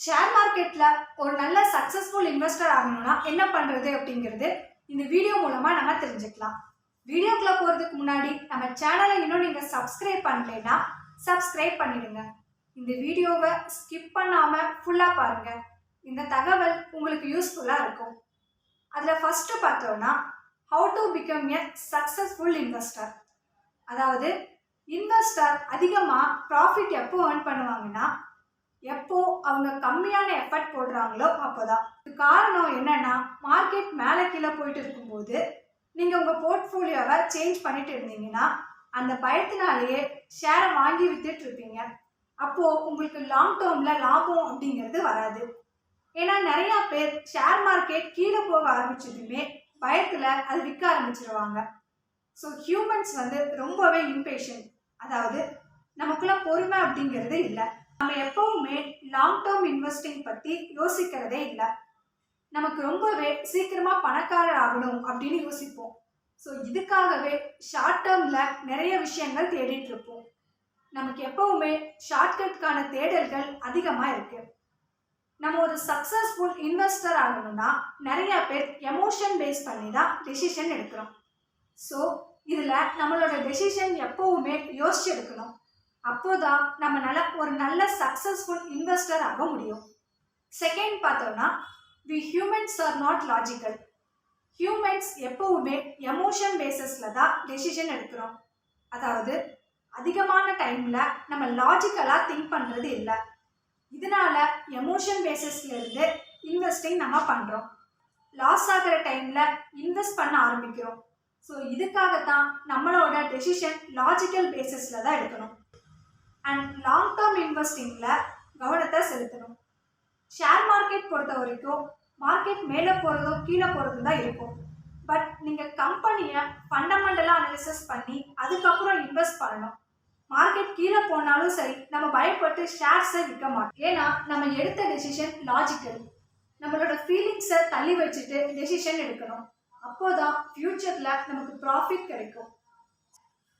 Share மார்க்கெட்டில் ஒரு நல்ல சக்ஸஸ்ஃபுல் இன்வெஸ்டர் ஆகணும்னா என்ன பண்ணுறது அப்படிங்கிறது இந்த வீடியோ மூலமாக நம்ம தெரிஞ்சுக்கலாம். வீடியோக்குள்ளே போகிறதுக்கு முன்னாடி நம்ம சேனலை இன்னும் நீங்கள் சப்ஸ்கிரைப் பண்ணலைன்னா சப்ஸ்கிரைப் பண்ணிடுங்க. இந்த வீடியோவை ஸ்கிப் பண்ணாமல் ஃபுல்லாக பாருங்கள் இந்த தகவல் உங்களுக்கு யூஸ்ஃபுல்லாக இருக்கும். அதில் ஃபஸ்ட்டு பார்த்தோன்னா how to become a successful investor அதாவது இன்வெஸ்டர் அதிகமாக ப்ராஃபிட் எப்போ ஏர்ன் பண்ணுவாங்கன்னா எப்போ அவங்க கம்மியான எஃபர்ட் போடுறாங்களோ அப்போதான். இது காரணம் என்னன்னா மார்க்கெட் மேலே கீழே போயிட்டு இருக்கும்போது நீங்கள் உங்கள் போர்ட்ஃபோலியோவை சேஞ்ச் பண்ணிட்டு இருந்தீங்கன்னா அந்த பயத்தினாலேயே ஷேரை வாங்கி வித்துட்டு இருப்பீங்க. அப்போது உங்களுக்கு லாங் டேர்மில் லாபம் அப்படிங்கிறது வராது. ஏன்னா நிறையா பேர் ஷேர் மார்க்கெட் கீழே போக ஆரம்பிச்சதுமே பயத்தில் அது விற்க ஆரம்பிச்சிருவாங்க. ஸோ ஹியூமன்ஸ் வந்து ரொம்பவே இம்பேஷன் அதாவது நமக்குள்ள பொறுமை அப்படிங்கிறது இல்லை. நம்ம எப்பவுமே லாங் டேர்ம் இன்வெஸ்டிங் பற்றி யோசிக்கிறதே இல்லை. நமக்கு ரொம்பவே சீக்கிரமாக பணக்காரர் ஆகணும் அப்படின்னு யோசிப்போம். ஸோ இதுக்காகவே ஷார்ட் டேர்மில் நிறைய விஷயங்கள் தேடிட்டு இருப்போம். நமக்கு எப்பவுமே ஷார்ட்கட்கான தேடல்கள் அதிகமாக இருக்கு. நம்ம ஒரு சக்ஸஸ்ஃபுல் இன்வெஸ்டர் ஆகணும்னா நிறைய பேர் எமோஷன் பேஸ் பண்ணி தான் டெசிஷன் எடுக்கிறோம். ஸோ இதில் நம்மளோட டெசிஷன் எப்போவுமே யோசிச்சு எடுக்கணும். அப்போதான் நம்ம நல்ல ஒரு நல்ல சக்ஸஸ்ஃபுல் இன்வெஸ்டர் ஆக முடியும். செகண்ட் பார்த்தோம்னா we humans are not logical humans எப்போவுமே எமோஷன் பேசிஸில் தான் டெசிஷன் எடுக்கிறோம். அதாவது அதிகமான டைமில் நம்ம லாஜிக்கலாக திங்க் பண்ணுறது இல்லை. இதனால எமோஷன் பேசிஸ்லேருந்து இன்வெஸ்டிங் நம்ம பண்ணுறோம் லாஸ் ஆகிற டைமில் இன்வெஸ்ட் பண்ண ஆரம்பிக்கிறோம். ஸோ இதுக்காகத்தான் நம்மளோட டெசிஷன் லாஜிக்கல் பேசிஸில் தான் எடுக்கணும். அண்ட் லாங் டேர்ம் இன்வெஸ்டிங்கில் கவனத்தை செலுத்தணும். ஷேர் மார்க்கெட் பொறுத்த வரைக்கும் மார்க்கெட் மேலே போகிறதும் கீழே போகிறதும் தான் இருக்கும். பட் நீங்கள் கம்பெனியை ஃபண்டமெண்டலாக அனாலிசிஸ் பண்ணி அதுக்கப்புறம் இன்வெஸ்ட் பண்ணணும். மார்க்கெட் கீழே போனாலும் சரி நம்ம பயப்பட்டு ஷேர்ஸை விற்க மாட்டோம். ஏன்னா நம்ம எடுத்த டெசிஷன் லாஜிக்கல் நம்மளோட ஃபீலிங்ஸை தள்ளி வச்சுட்டு டெசிஷன் எடுக்கணும். அப்போதான் ஃப்யூச்சரில் நமக்கு ப்ராஃபிட் கிடைக்கும்.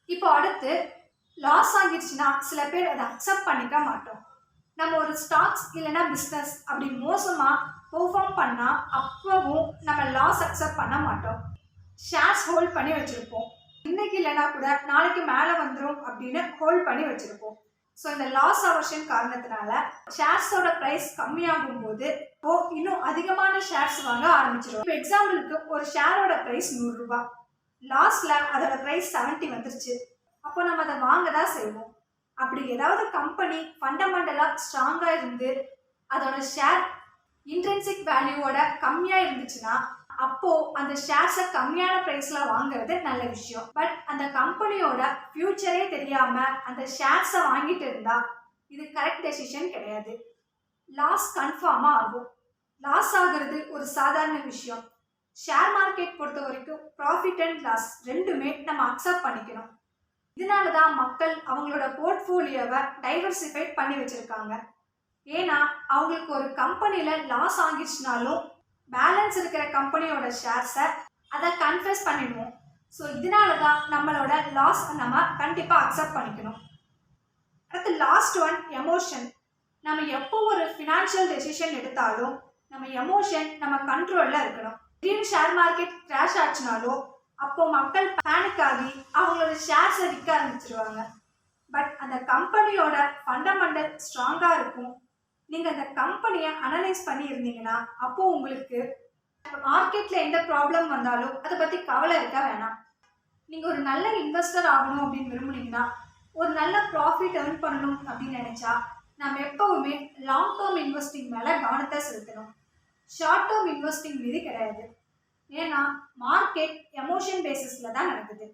இப்போ அடுத்து லாஸ் ஆகிடுச்சுன்னா சில பேர் அதை அக்செப்ட் பண்ணிக்க மாட்டோம். நம்ம ஒரு ஸ்டாக்ஸ் இல்லைன்னா பிஸ்னஸ் அப்படி மோசமாக பெர்ஃபார்ம் பண்ணால் அப்பவும் நம்ம லாஸ் அக்செப்ட் பண்ண மாட்டோம். ஷேர்ஸ் ஹோல்ட் பண்ணி வச்சுருப்போம். இன்னைக்கு இல்லைன்னா கூட நாளைக்கு மேலே வந்துடும் அப்படின்னு ஹோல்ட் பண்ணி வச்சுருப்போம். ஸோ இந்த லாஸ் அவர்ஷன் காரணத்தினால ஷேர்ஸோட ப்ரைஸ் கம்மியாகும் போது ஓ இன்னும் அதிகமான ஷேர்ஸ் வாங்க ஆரம்பிச்சிடும் இப்போ எக்ஸாம்பிளுக்கு ஒரு ஷேரோட ப்ரைஸ் நூறுரூபா லாஸ்ட்ல அதோட ப்ரைஸ் 70 வந்துருச்சு. அப்போ நம்ம அதை வாங்க தான் செய்வோம். அப்படி ஏதாவது கம்பெனி ஃபண்டமெண்டலாக ஸ்ட்ராங்காக இருந்து அதோட ஷேர் இன்ட்ரென்சிக் வேல்யூவோட கம்மியாக இருந்துச்சுன்னா அப்போ அந்த ஷேர்ஸை கம்மியான ப்ரைஸ்ல வாங்குறது நல்ல விஷயம். பட் அந்த கம்பெனியோட ஃபியூச்சரே தெரியாம அந்த ஷேர்ஸை வாங்கிட்டு இருந்தா இது கரெக்ட் டெசிஷன் கிடையாது. லாஸ் கன்ஃபார்மா ஆகும். லாஸ் ஆகுறது ஒரு சாதாரண விஷயம். ஷேர் மார்க்கெட் பொறுத்த வரைக்கும் ப்ராஃபிட் அண்ட் லாஸ் ரெண்டுமே நம்ம அக்செப்ட் பண்ணிக்கணும். இதனால தான் மக்கள் அவங்களோட போர்ட்ஃபோலியோவை டைவர்சிஃபைட் பண்ணி வச்சிருக்காங்க. ஏன்னா அவங்களுக்கு ஒரு கம்பெனியில் லாஸ் ஆகிடுச்சுனாலும் பேலன்ஸ் இருக்கிற கம்பெனியோட ஷேர்ஸை அதை கன்ஃபியூஸ் பண்ணிடுவோம். ஸோ இதனால தான் நம்மளோட லாஸ் நம்ம கண்டிப்பாக அக்செப்ட் பண்ணிக்கணும். அடுத்து லாஸ்ட் ஒன் எமோஷன் நம்ம எப்போ ஒரு ஃபினான்ஷியல் டெசிஷன் எடுத்தாலும் நம்ம எமோஷன் நம்ம கண்ட்ரோலில் இருக்கணும். திடீர்னு ஷேர் மார்க்கெட் கிராஷ் ஆச்சுனாலோ அப்போ மக்கள் பேனிக் ஆகி அவங்களோட ஷேர்ஸை விற்க ஆரம்பிச்சிருவாங்க. பட் அந்த கம்பெனியோட ஃபண்டமெண்டல் ஸ்ட்ராங்காக இருக்கும். நீங்கள் அந்த கம்பெனியை அனலைஸ் பண்ணியிருந்தீங்கன்னா அப்போது அப்போ உங்களுக்கு மார்க்கெட்டில் எந்த ப்ராப்ளம் வந்தாலும் அதை பற்றி கவலை இருக்க வேணாம். நீங்கள் ஒரு நல்ல இன்வெஸ்டர் ஆகணும் அப்படின்னு விரும்புனீங்கன்னா ஒரு நல்ல ப்ராஃபிட் ஏர்ன் பண்ணணும் அப்படின்னு நினச்சா நம்ம எப்போவுமே லாங் டேர்ம் இன்வெஸ்டிங் மேலே கவனத்தை செலுத்தணும். ஷார்ட் டேர்ம் இன்வெஸ்டிங் மீது கிடையாது. ஏன்னா மார்க்கெட் எமோஷன் பேசிஸில் தான் நடக்குது.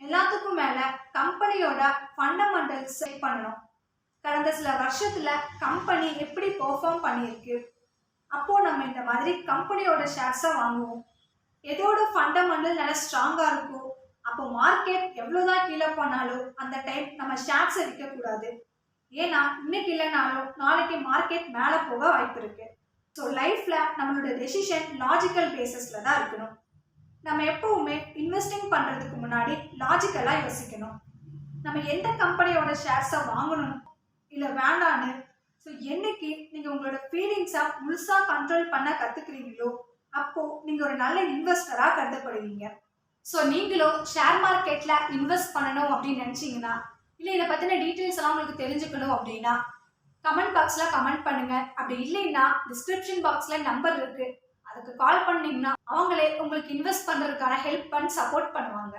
எல்லாத்துக்கும் மேலே கம்பெனியோட ஃபண்டமெண்டல்ஸ் செக் பண்ணணும். கடந்த சில வருஷத்துல கம்பெனி எப்படி பெர்ஃபார்ம் பண்ணியிருக்கு? அப்போ நம்ம இந்த மாதிரி கம்பெனியோட ஷேர்ஸை வாங்குவோம். எதோட ஃபண்டமெண்டல் நல்லா ஸ்ட்ராங்காக இருக்கும் அப்போ மார்க்கெட் எவ்வளோதான் கீழே போனாலும் அந்த டைம் நம்ம ஷேர்ஸை விற்கக்கூடாது. ஏன்னா இன்னைக்கு இல்லைனாலும் நாளைக்கு மார்க்கெட் மேலே போக வாய்ப்பு இருக்குது ஸோ லைஃப்பில் நம்மளோட டெசிஷன் லாஜிக்கல் பேசிஸில் தான் இருக்கணும். நம்ம எப்பவுமே இன்வெஸ்டிங் பண்ணுறதுக்கு முன்னாடி லாஜிக்கலாக யோசிக்கணும். நம்ம எந்த கம்பெனியோட ஷேர்ஸை வாங்கணும் இல்லை வேண்டான்னு? ஸோ என்னைக்கு நீங்கள் உங்களோட ஃபீலிங்ஸை முழுசாக கண்ட்ரோல் பண்ண கற்றுக்குறீங்களோ அப்போது நீங்கள் ஒரு நல்ல இன்வெஸ்டராக கருதப்படுவீங்க. ஸோ நீங்களும் ஷேர் மார்க்கெட்டில் இன்வெஸ்ட் பண்ணணும் அப்படின்னு நினச்சிங்கன்னா இல்லை இதை பற்றின டீட்டெயில்ஸ் எல்லாம் உங்களுக்கு தெரிஞ்சுக்கணும் அப்படின்னா கமெண்ட் பாக்ஸ்ல கமெண்ட் பண்ணுங்க. அப்படி இல்லைன்னா டிஸ்கிரிப்ஷன் பாக்ஸ்ல நம்பர் இருக்கு. அதுக்கு கால் பண்ணீங்கன்னா அவங்களே உங்களுக்கு இன்வெஸ்ட் பண்றதுக்கான ஹெல்ப் பண்ணி சப்போர்ட் பண்ணுவாங்க.